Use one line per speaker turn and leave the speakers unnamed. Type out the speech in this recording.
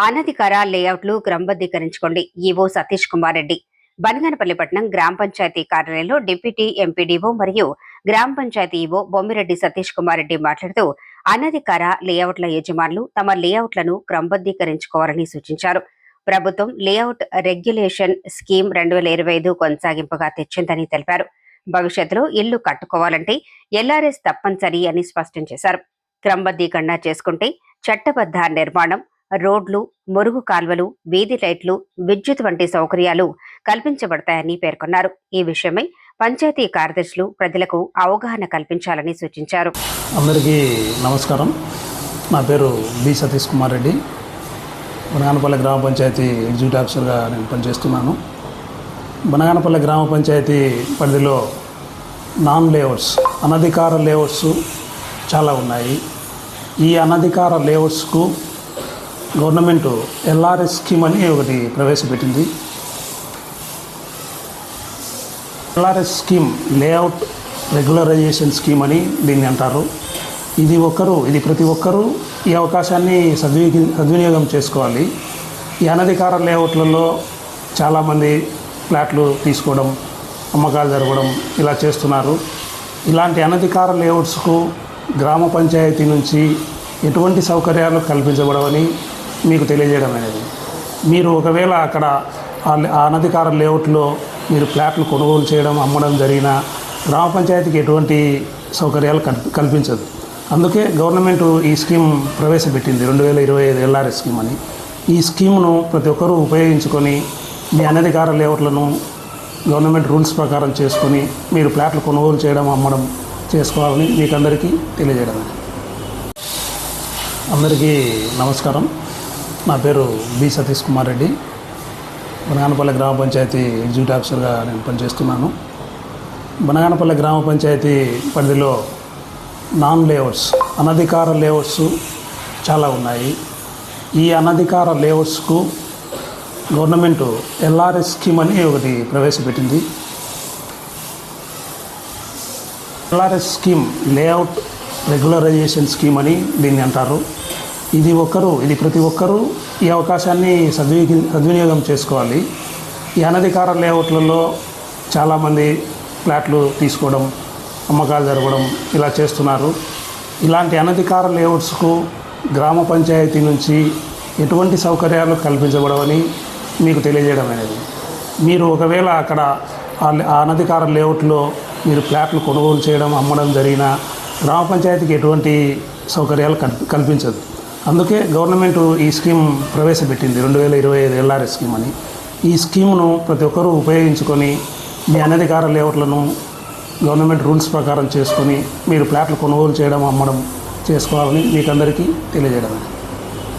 అనధికార లేఅవుట్లు క్రమబద్ధీకరించుకోండి. ఈవో సతీష్ కుమార్ రెడ్డి. బనగానపల్లి పట్టణం గ్రామ పంచాయతీ కార్యాలయంలో డిప్యూటీ ఎంపీడీఓ మరియు గ్రామ పంచాయతీ ఈవో బొమ్మిరెడ్డి సతీష్ కుమార్ రెడ్డి మాట్లాడుతూ అనధికార లేఅవుట్ల యజమానులు తమ లేఅవుట్లను క్రమబద్ధీకరించుకోవాలని సూచించారు. ప్రభుత్వం లేఅవుట్ రెగ్యులేషన్ స్కీమ్ రెండు వేల ఇరవై ఐదు కొనసాగింపుగా తెచ్చిందని తెలిపారు. భవిష్యత్తులో ఇల్లు కట్టుకోవాలంటే ఎల్ఆర్ఎస్ తప్పనిసరి అని స్పష్టం చేశారు. క్రమబద్ధీకరణ చేసుకుంటే చట్టబద్ధ నిర్మాణం రోడ్లు మురుగు కాల్వలు వీధి లైట్లు విద్యుత్ వంటి సౌకర్యాలు కల్పించబడతాయని పేర్కొన్నారు. ఈ విషయమై పంచాయతీ కార్యదర్శులు ప్రజలకు అవగాహన కల్పించాలని సూచించారు.
అందరికీ నమస్కారం. నా పేరు బి సతీష్ కుమార్ రెడ్డి. బనగానపల్లి గ్రామ పంచాయతీ ఎగ్జిక్యూటివ్ ఆఫీసర్గా నేను పనిచేస్తున్నాను. బనగానపల్లి గ్రామ పంచాయతీ పరిధిలో నాన్ లేఅవుట్స్ అనధికార లేఅవుట్స్ చాలా ఉన్నాయి. ఈ అనధికార లేఅవుట్స్కు గవర్నమెంట్ ఎల్ఆర్ఎస్ స్కీమ్ అని ఒకటి ప్రవేశపెట్టింది. LRS scheme layout regularisation scheme అని దీన్ని అంటారు. ఇది ఒక్కరు ఇది ప్రతి ఒక్కరూ ఈ అవకాశాన్ని సద్విని సద్వినియోగం చేసుకోవాలి. ఈ అనధికార లేఅవుట్లలో చాలామంది ఫ్లాట్లు తీసుకోవడం అమ్మకాలు జరగడం ఇలా చేస్తున్నారు. ఇలాంటి అనధికార లేఅవుట్స్కు గ్రామ పంచాయతీ నుంచి ఎటువంటి సౌకర్యాలు కల్పించబడవని మీకు తెలియజేయడం అనేది. మీరు ఒకవేళ అక్కడ ఆ అనధికార లేఅవుట్లో మీరు ఫ్లాట్లు కొనుగోలు చేయడం అమ్మడం జరిగిన గ్రామ పంచాయతీకి ఎటువంటి సౌకర్యాలు కల్- కల్పించదు. అందుకే గవర్నమెంట్ ఈ స్కీమ్ ప్రవేశపెట్టింది రెండు వేల ఇరవై ఐదు ఎల్ఆర్ఎస్ స్కీమ్ అని. ఈ స్కీమ్ను ప్రతి ఒక్కరూ ఉపయోగించుకొని మీ అనధికార లేఅవుట్లను గవర్నమెంట్ రూల్స్ ప్రకారం చేసుకొని మీరు ఫ్లాట్లు కొనుగోలు చేయడం అమ్మడం చేసుకోవాలని మీకు అందరికీ తెలియజేయడం. అందరికీ నమస్కారం. నా పేరు బి సతీష్ కుమార్ రెడ్డి. బనగానపల్లి గ్రామ పంచాయతీ ఎగ్జిక్యూటివ్ ఆఫీసర్గా నేను పనిచేస్తున్నాను. బనగానపల్లి గ్రామ పంచాయతీ పరిధిలో నాన్ లేఅవుట్స్ అనధికార లేఅవుట్స్ చాలా ఉన్నాయి. ఈ అనధికార లేఅవుట్స్కు గవర్నమెంట్ ఎల్ఆర్ఎస్ స్కీమ్ అని ఒకటి ప్రవేశపెట్టింది. LRS scheme layout regularisation scheme అని దీన్ని అంటారు. ఇది ఒక్కరు ఇది ప్రతి ఒక్కరూ ఈ అవకాశాన్ని సద్వి సద్వినియోగం చేసుకోవాలి. ఈ అనధికార లేఅవుట్లలో చాలామంది ఫ్లాట్లు తీసుకోవడం అమ్మకాలు జరగడం ఇలా చేస్తున్నారు. ఇలాంటి అనధికార లేఅవుట్స్కు గ్రామ పంచాయతీ నుంచి ఎటువంటి సౌకర్యాలు కల్పించబడవని మీకు తెలియజేయడం అనేది. మీరు ఒకవేళ అక్కడ ఆ అనధికార లేఅవుట్లో మీరు ఫ్లాట్లు కొనుగోలు చేయడం అమ్మడం జరిగిన గ్రామ పంచాయతీకి ఎటువంటి సౌకర్యాలు కల్- కల్పించదు. అందుకే గవర్నమెంట్ ఈ స్కీమ్ ప్రవేశపెట్టింది. రెండు వేల ఇరవై ఐదు ఎల్ఆర్ఎస్ స్కీమ్ అని. ఈ స్కీమ్ను ప్రతి ఒక్కరూ ఉపయోగించుకొని మీ అనధికార లేఅవుట్లను గవర్నమెంట్ రూల్స్ ప్రకారం చేసుకొని మీరు ఫ్లాట్లు కొనుగోలు చేయడం అమ్మడం చేసుకోవాలని మీకందరికీ తెలియజేయడం